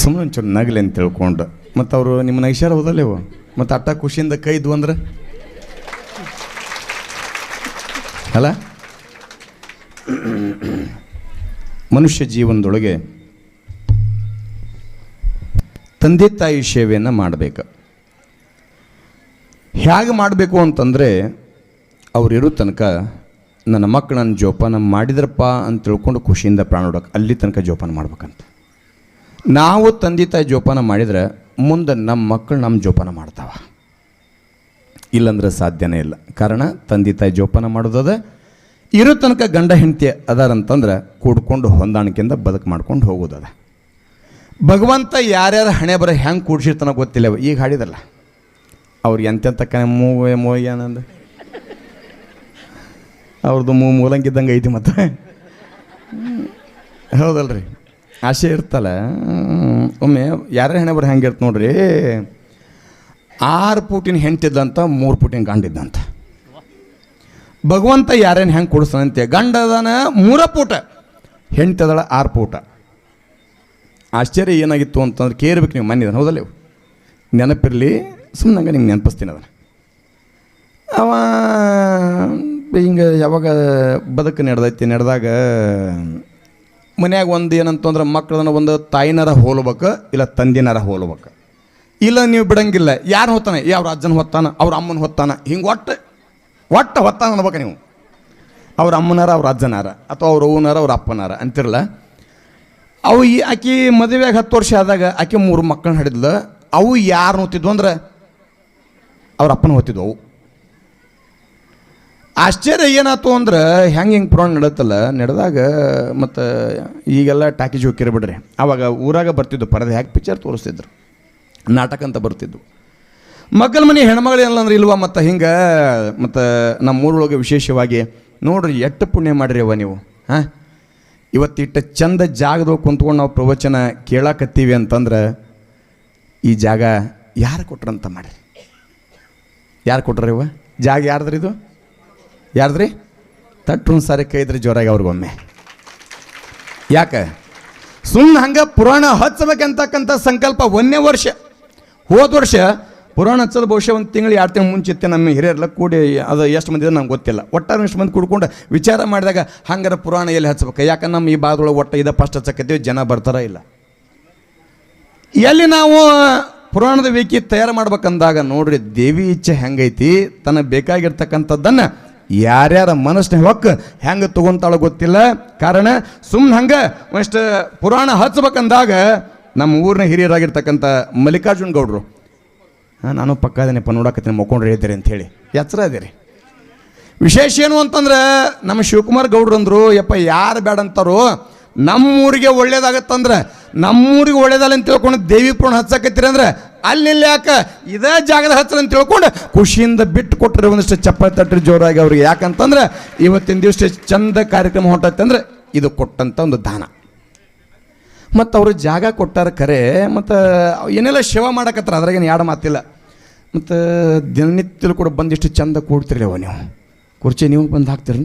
ಸುಮ್ಮನೆ ಒಂಚೂರು ನಗಲಿ ಅಂತ ತಿಳ್ಕೊಂಡು. ಮತ್ತು ಅವರು ನಿಮ್ಮನ್ನ ಐಷಾರ ಹೋದಲ್ಲೇವು? ಮತ್ತು ಅಟ್ಟ ಖುಷಿಯಿಂದ ಕೈ ಇದ್ವು ಅಂದ್ರೆ? ಅಲ್ಲ? ಮನುಷ್ಯ ಜೀವನದೊಳಗೆ ತಂದೆ ತಾಯಿ ಸೇವೆಯನ್ನು ಮಾಡಬೇಕು. ಹೇಗೆ ಮಾಡಬೇಕು ಅಂತಂದರೆ ಇರು ತನಕ ನನ್ನ ಮಕ್ಕಳು ನನ್ನ ಜೋಪಾನ ಮಾಡಿದ್ರಪ್ಪ ಅಂತ ತಿಳ್ಕೊಂಡು ಖುಷಿಯಿಂದ ಪ್ರಾಣ ಬಿಡೋಕೆ ಅಲ್ಲಿ ತನಕ ಜೋಪಾನ ಮಾಡ್ಬೇಕಂತ. ನಾವು ತಂದೆ ತಾಯಿ ಜೋಪಾನ ಮಾಡಿದ್ರೆ ಮುಂದೆ ನಮ್ಮ ಮಕ್ಕಳು ನಮ್ಮ ಜೋಪಾನ ಮಾಡ್ತಾವ. ಇಲ್ಲಂದ್ರೆ ಸಾಧ್ಯನೇ ಇಲ್ಲ. ಕಾರಣ ತಂದೆ ತಾಯಿ ಜೋಪಾನ ಮಾಡೋದದ, ಇರೋ ತನಕ ಗಂಡ ಹೆಂಡತಿ ಅದಾರಂತಂದ್ರೆ ಕೂಡ್ಕೊಂಡು ಹೊಂದಾಣಿಕೆಯಿಂದ ಬದುಕು ಮಾಡ್ಕೊಂಡು ಹೋಗೋದದ. ಭಗವಂತ ಯಾರ್ಯಾರ ಹಣೆ ಬರ ಹೆಂಗೆ ಕೂಡ್ಸಿರ್ತಾನ ಗೊತ್ತಿಲ್ಲ. ಈಗ ಹಾಡಿದಲ್ಲ ಅವ್ರಿಗೆ ಎಂತೆಂತ ಕನೆ ಮೂವೆ ಮೋಯ್ ಏನಂದ ಅವ್ರದ್ದು ಮೂ ಮೂಲಂಗಿದ್ದಂಗೆ ಐತಿ ಮತ್ತೆ. ಹೌದಲ್ರಿ. ಆಸೆ ಇರ್ತಲ್ಲ. ಒಮ್ಮೆ ಯಾರ್ಯಾರ ಹಣೆ ಬರ ಹೆಂಗೆ ಇರ್ತ ನೋಡ್ರಿ. ಆರು ಪುಟಿನ ಹೆಂಟಿದ್ದಂತ ಮೂರು ಪುಟಿನ ಗಂಡಿದ್ದಂತ ಭಗವಂತ ಯಾರೇನು ಹೆಂಗೆ ಕೊಡಿಸ್ತಾನಂತೆ ಗಂಡದನ ಮೂರ ಪೂಟ. ಹೆಂಡ್ತದಳ ಆರು ಪೂಟ. ಆಶ್ಚರ್ಯ ಏನಾಗಿತ್ತು ಅಂತಂದ್ರೆ ಕೇರ್ಬೇಕು ನೀವು ಮನೆ ಹೌದಲ್ಲ ನೆನಪಿರಲಿ ಸುಮ್ಮನೆ ಹಂಗೆ ನಿಮ್ಗೆ ನೆನಪಿಸ್ತೀನಿ ಅದನ್ನು. ಅವ, ಹಿಂಗೆ ಯಾವಾಗ ಬದುಕು ನಡೆದೈತಿ, ನಡೆದಾಗ ಮನ್ಯಾಗ ಒಂದು ಏನಂತಂದ್ರೆ ಮಕ್ಕಳನ್ನ ಒಂದು ತಾಯಿನಾರ ಹೋಲ್ಬೇಕು, ಇಲ್ಲ ತಂದಿನಾರ ಹೋಲ್ಬೇಕು. ಇಲ್ಲ ನೀವು ಬಿಡಂಗಿಲ್ಲ, ಯಾರು ಹೊತ್ತಾನೆ? ಅವ್ರ ಅಜ್ಜನ ಹೊತ್ತಾನ, ಅವ್ರ ಅಮ್ಮನ ಹೊತ್ತಾನ, ಹಿಂಗೆ ಒಟ್ಟು ಒಟ್ಟು ಹೊತ್ತಾನ ಅನ್ಬೇಕು ನೀವು. ಅವ್ರ ಅಮ್ಮನಾರ, ಅವ್ರ ಅಜ್ಜನಾರ, ಅಥವಾ ಅವ್ರ ಅವ್ವನಾರ, ಅವ್ರ ಅಪ್ಪನಾರ ಅಂತಿರಲ್ಲ ಅವು ಈ ಆಕೆ ಮದುವೆಯಾಗಿ ಹತ್ತು ವರ್ಷ ಆದಾಗ ಆಕೆ ಮೂರು ಮಕ್ಕಳನ್ನ ಹಿಡಿದ್ಲು. ಅವು ಯಾರು ಹೊತ್ತಿದ್ವು ಅಂದ್ರೆ? ಅವ್ರ ಅಪ್ಪನ ಹೊತ್ತಿದ್ವು ಅವು. ಆಶ್ಚರ್ಯ ಏನಾಯ್ತು ಅಂದ್ರೆ ಹೆಂಗೆ ಹಿಂಗೆ ಪುರಾಣ ನಡತ್ತಲ್ಲ ನಡೆದಾಗ ಮತ್ತು ಈಗೆಲ್ಲ ಟಾಕೀಜ್ ಹೋಗಿರ ಬಿಡ್ರಿ. ಆವಾಗ ಊರಾಗ ಬರ್ತಿದ್ದು ಪರದೆ ಹ್ಯಾಕ್ ಪಿಕ್ಚರ್ ತೋರಿಸ್ತಿದ್ರು. ನಾಟಕ ಅಂತ ಬರ್ತಿದ್ದು ಮಕ್ಕಳ ಮನೆ ಹೆಣ್ಮಗಳು ಅಂದ್ರೆ, ಇಲ್ವಾ ಮತ್ತು ಹಿಂಗೆ, ಮತ್ತು ನಮ್ಮ ಊರೊಳಗೆ ವಿಶೇಷವಾಗಿ, ನೋಡ್ರಿ ಎಷ್ಟು ಪುಣ್ಯ ಮಾಡಿರಿ ಅವ ನೀವು, ಹಾಂ? ಇವತ್ತಿಟ್ಟ ಚಂದ ಜಾಗದೊಳಗೆ ಕುಂತ್ಕೊಂಡು ನಾವು ಪ್ರವಚನ ಕೇಳಾಕತ್ತೀವಿ ಅಂತಂದ್ರೆ ಈ ಜಾಗ ಯಾರು ಕೊಟ್ರಂತ ಮಾಡಿರಿ? ಯಾರು ಕೊಟ್ರಿ ಇವ ಜಾಗ ಯಾರ್ದ್ರಿ ಇದು? ಯಾರ್ದ್ರಿ? ತಟ್ಟು ಸಾರಿ ಕೈದ್ರಿ ಜೋರಾಗಿ ಅವ್ರಿಗೊಮ್ಮೆ. ಯಾಕೆ? ಸುಮ್ಮನೆ ಹಂಗೆ ಪುರಾಣ ಹಚ್ಚಬೇಕಂತಕ್ಕಂಥ ಸಂಕಲ್ಪ ಒಂದನೇ ವರ್ಷ. ಹೋದ ವರ್ಷ ಪುರಾಣ ಹಚ್ಚೋದು ಬಹುಶಃ ಒಂದು ತಿಂಗಳು, ಎರಡು ತಿಂಗಳು ಮುಂಚಿತ್ತೆ ನಮ್ಮ ಹಿರಿಯರೆಲ್ಲ ಕೂಡಿ ಅದು ಎಷ್ಟು ಮಂದಿ ನಮ್ಗೆ ಗೊತ್ತಿಲ್ಲ. ಒಟ್ಟಾರೆ ಎಷ್ಟು ಮಂದಿ ಕುಡ್ಕೊಂಡು ವಿಚಾರ ಮಾಡಿದಾಗ ಹಂಗಾರೆ ಪುರಾಣ ಎಲ್ಲಿ ಹಚ್ಬೇಕು ಯಾಕಂದ್ರೆ ನಮ್ಮ ಈ ಭಾಗದೊಳಗೆ ಒಟ್ಟು ಇದ ಫಸ್ಟ್ ಹಚ್ಚಕತ್ತೀವಿ, ಜನ ಬರ್ತಾರ ಇಲ್ಲ. ಎಲ್ಲಿ ನಾವು ಪುರಾಣದ ವಿಕಿ ತಯಾರು ಮಾಡ್ಬೇಕಂದಾಗ ನೋಡ್ರಿ ದೇವಿ ಇಚ್ಛೆ ಹೆಂಗೈತಿ, ತನಗೆ ಬೇಕಾಗಿರ್ತಕ್ಕಂಥದ್ದನ್ನು ಯಾರ್ಯಾರ ಮನಸ್ಸಿನ ಹೊಕ್ಕ ಹೆಂಗೆ ತಗೊಂತಾಳ ಗೊತ್ತಿಲ್ಲ. ಕಾರಣ ಸುಮ್ಮನೆ ಹಂಗೆ ಒಂದಿಷ್ಟು ಪುರಾಣ ಹಚ್ಬೇಕಂದಾಗ ನಮ್ಮ ಊರಿನ ಹಿರಿಯರಾಗಿರ್ತಕ್ಕಂಥ ಮಲ್ಲಿಕಾರ್ಜುನ್ ಗೌಡ್ರು, ಹಾಂ, ನಾನು ಪಕ್ಕ ಅದೇನಪ್ಪ ನೋಡಕತ್ತೀನಿ ಮಕ್ಕೊಂಡ್ರೆ ಹೇಳ್ತೀರಿ ಅಂಥೇಳಿ ಎಚ್ಚರ ಅದೇರಿ ವಿಶೇಷ ಏನು ಅಂತಂದ್ರೆ ನಮ್ಮ ಶಿವಕುಮಾರ್ ಗೌಡ್ರು ಅಂದರು, ಯಪ್ಪ, ಯಾರು ಬೇಡ ನಮ್ಮ ಊರಿಗೆ ಒಳ್ಳೇದಾಗತ್ತಂದ್ರೆ, ನಮ್ಮೂರಿಗೆ ಒಳ್ಳೇದಲ್ಲ ಅಂತ ತಿಳ್ಕೊಂಡು ದೇವಿ ಪುರಾಣ ಹಚ್ಚಕತ್ತೀರಿ ಅಂದ್ರೆ ಅಲ್ಲಿ ಯಾಕ ಯಾಕೆ? ಇದೇ ಜಾಗದ ಹತ್ರ ಅಂತ ತಿಳ್ಕೊಂಡು ಖುಷಿಯಿಂದ ಬಿಟ್ಟು ಕೊಟ್ಟರೆ ಒಂದಿಷ್ಟು ಚಪ್ಪಲಿ ತಟ್ಟರೆ ಜೋರಾಗಿ ಅವ್ರಿಗೆ. ಯಾಕಂತಂದ್ರೆ ಇವತ್ತಿನ ದಿವಸ ಚಂದ ಕಾರ್ಯಕ್ರಮ ಹೊಂಟೈತೆ ಅಂದ್ರೆ ಇದು ಕೊಟ್ಟಂಥ ಒಂದು ದಾನ. ಮತ್ತು ಅವರು ಜಾಗ ಕೊಟ್ಟಾರ ಕರೆ, ಮತ್ತು ಏನೆಲ್ಲ ಶಿವ ಮಾಡಕತ್ತಾರ? ಅದ್ರಾಗೇನು ಎರಡು ಮಾತಿಲ್ಲ. ಮತ್ತು ದಿನನಿತ್ಯಲು ಕೂಡ ಬಂದಿಷ್ಟು ಚಂದ ಕೂಡ್ತಿರ್ಲಿವ ನೀವು. ಕುರ್ಚಿ ನೀವು ಬಂದು ಹಾಕ್ತೀರಿ